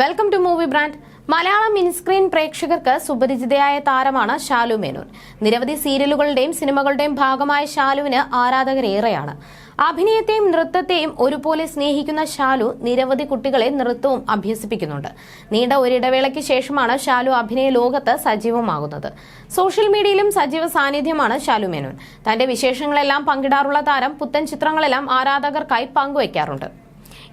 Welcome to movie brand Malayalam miniscreen പ്രേക്ഷകർക്ക് സുപരിചിതയായ താരമാണ് ഷാലു മേനോൻ. നിരവധി സീരിയലുകളുടെയും സിനിമകളുടെയും ഭാഗമായ ഷാലുവിന് ആരാധകരേറെയാണ് അഭിനയത്തെയും നൃത്തത്തെയും ഒരുപോലെ സ്നേഹിക്കുന്ന ഷാലു നിരവധി കുട്ടികളെ നൃത്തവും അഭ്യസിപ്പിക്കുന്നുണ്ട്. നീണ്ട ഒരിടവേളയ്ക്ക് ശേഷമാണ് ഷാലു അഭിനയ ലോകത്ത് സജീവമാകുന്നത്. സോഷ്യൽ മീഡിയയിലും സജീവ സാന്നിധ്യമാണ് ഷാലു മേനോൻ. തന്റെ വിശേഷങ്ങളെല്ലാം പങ്കിടാറുള്ള താരം പുത്തൻ ചിത്രങ്ങളെല്ലാം ആരാധകർക്കായി പങ്കുവയ്ക്കാറുണ്ട്.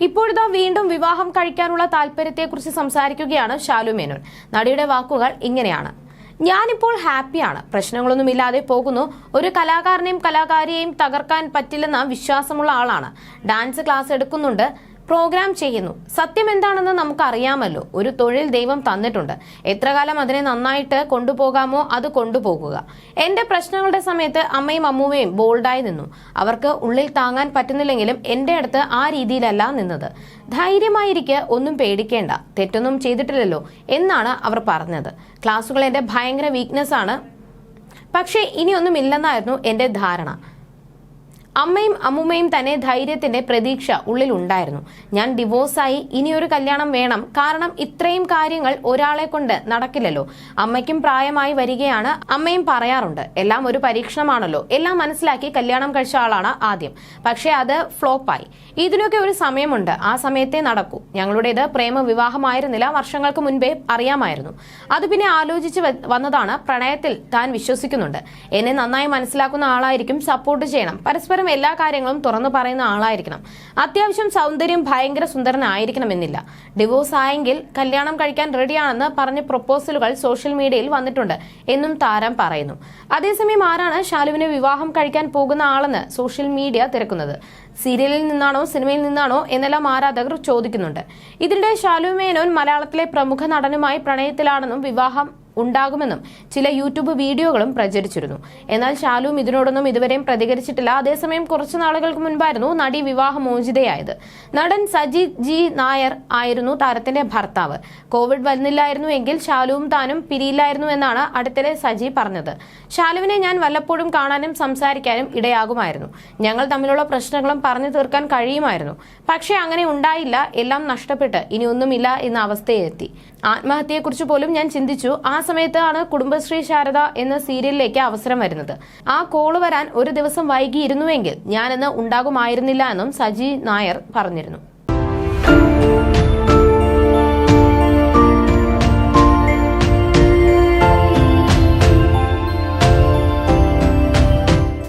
ഇപ്പോഴിതാ വീണ്ടും വിവാഹം കഴിക്കാനുള്ള താല്പര്യത്തെക്കുറിച്ച് സംസാരിക്കുകയാണ് ഷാലു മേനോൻ. നടിയുടെ വാക്കുകൾ ഇങ്ങനെയാണ്. ഞാനിപ്പോൾ ഹാപ്പിയാണ്. പ്രശ്നങ്ങളൊന്നും ഇല്ലാതെ പോകുന്നു. ഒരു കലാകാരനെയും കലാകാരിയെയും തകർക്കാൻ പറ്റില്ലെന്ന വിശ്വാസമുള്ള ആളാണ്. ഡാൻസ് ക്ലാസ് എടുക്കുന്നുണ്ട്. പ്രോഗ്രാം ചെയ്യുന്നു. സത്യം എന്താണെന്ന് നമുക്ക് അറിയാമല്ലോ ഒരു തൊഴിൽ ദൈവം തന്നിട്ടുണ്ട്. എത്ര കാലം അതിനെ നന്നായിട്ട് കൊണ്ടുപോകാമോ അത് കൊണ്ടുപോകുക. എന്റെ പ്രശ്നങ്ങളുടെ സമയത്ത് അമ്മയും അമ്മൂമ്മയും ബോൾഡായി നിന്നു. അവർക്ക് ഉള്ളിൽ താങ്ങാൻ പറ്റുന്നില്ലെങ്കിലും എന്റെ അടുത്ത് ആ രീതിയിലല്ല നിന്നത്. ധൈര്യമായിരിക്കുക ഒന്നും പേടിക്കേണ്ട. തെറ്റൊന്നും ചെയ്തിട്ടില്ലല്ലോ എന്നാണ് അവർ പറഞ്ഞത്. ക്ലാസ്സുകൾ എന്റെ ഭയങ്കര വീക്ക്നെസ് ആണ്. പക്ഷേ ഇനിയൊന്നുമില്ലെന്നായിരുന്നു എന്റെ ധാരണ. അമ്മയും അമ്മുമ്മയും തന്നെ ധൈര്യത്തിന്റെ പ്രതീക്ഷ ഉള്ളിലുണ്ടായിരുന്നു. ഞാൻ ഡിവോഴ്സായി ഇനിയൊരു കല്യാണം വേണം. കാരണം ഇത്രയും കാര്യങ്ങൾ ഒരാളെ കൊണ്ട് നടക്കില്ലല്ലോ. അമ്മയ്ക്കും പ്രായമായി വരികയാണ്. അമ്മയും പറയാറുണ്ട് എല്ലാം ഒരു പരീക്ഷണമാണല്ലോ. എല്ലാം മനസ്സിലാക്കി കല്യാണം കഴിച്ച ആളാണ് ആദ്യം. പക്ഷേ അത് ഫ്ലോപ്പായി. ഇതിനൊക്കെ ഒരു സമയമുണ്ട്. ആ സമയത്തെ നടക്കൂ. ഞങ്ങളുടേത് പ്രേമ വിവാഹമായിരുന്നില്ല വർഷങ്ങൾക്ക് മുൻപേ അറിയാമായിരുന്നു. അത് പിന്നെ ആലോചിച്ച് വന്നതാണ് പ്രണയത്തിൽ താൻ വിശ്വസിക്കുന്നുണ്ട്. എന്നെ നന്നായി മനസ്സിലാക്കുന്ന ആളായിരിക്കും സപ്പോർട്ട് ചെയ്യണം. പരസ്പരം എല്ലാ കാര്യങ്ങളും തുറന്നു പറയുന്ന ആളായിരിക്കണം. അത്യാവശ്യം സൗന്ദര്യം ഭയങ്കര സുന്ദരനായിരിക്കണമെന്നില്ല. ഡിവോഴ്സ് ആയെങ്കിൽ കല്യാണം കഴിക്കാൻ റെഡിയാണെന്ന് പറഞ്ഞ പ്രൊപ്പോസലുകൾ സോഷ്യൽ മീഡിയയിൽ വന്നിട്ടുണ്ട് എന്നും താരം പറയുന്നു. അതേസമയം ആരാണ് ശാലുവിനെ വിവാഹം കഴിക്കാൻ പോകുന്ന ആളെന്ന് സോഷ്യൽ മീഡിയ തിരക്കുന്നത്? സീരിയലിൽ നിന്നാണോ സിനിമയിൽ നിന്നാണോ എന്നെല്ലാം ആരാധകർ ചോദിക്കുന്നുണ്ട്. ഇതിനിടെ ശാലു മേനോൻ മലയാളത്തിലെ പ്രമുഖ നടനുമായി പ്രണയത്തിലാണെന്നും വിവാഹം ഉണ്ടാകുമെന്നും ചില യൂട്യൂബ് വീഡിയോകളും പ്രചരിച്ചിരുന്നു. എന്നാൽ ശാലുവും ഇതിനോടൊന്നും ഇതുവരെയും പ്രതികരിച്ചിട്ടില്ല. അതേസമയം കുറച്ചു നാളുകൾക്ക് മുൻപായിരുന്നു നടി വിവാഹമോചിതയായത് നടൻ സജിത് ജി നായർ ആയിരുന്നു താരത്തിന്റെ ഭർത്താവ്. കോവിഡ് വന്നില്ലായിരുന്നു എങ്കിൽ ശാലുവും താനും പിരിയില്ലായിരുന്നു എന്നാണ് അടുത്തിടെ സജി പറഞ്ഞത്. ശാലുവിനെ ഞാൻ വല്ലപ്പോഴും കാണാനും സംസാരിക്കാനും ഇടയാകുമായിരുന്നു. ഞങ്ങൾ തമ്മിലുള്ള പ്രശ്നങ്ങളും പറഞ്ഞു തീർക്കാൻ കഴിയുമായിരുന്നു. പക്ഷേ അങ്ങനെ ഉണ്ടായില്ല. എല്ലാം നഷ്ടപ്പെട്ട് ഇനി ഒന്നുമില്ല എന്ന അവസ്ഥയിലെത്തി ആത്മഹത്യയെക്കുറിച്ച് പോലും ഞാൻ ചിന്തിച്ചു. ആ സമയത്താണ് കുടുംബശ്രീ ശാരദ എന്ന സീരിയലിലേക്ക് അവസരം വരുന്നത്. ആ കോൾ വരാൻ ഒരു ദിവസം വൈകിയിരുന്നുവെങ്കിൽ ഞാനെന്ന് ഉണ്ടാകുമായിരുന്നില്ല എന്നും സജി നായർ പറഞ്ഞിരുന്നു.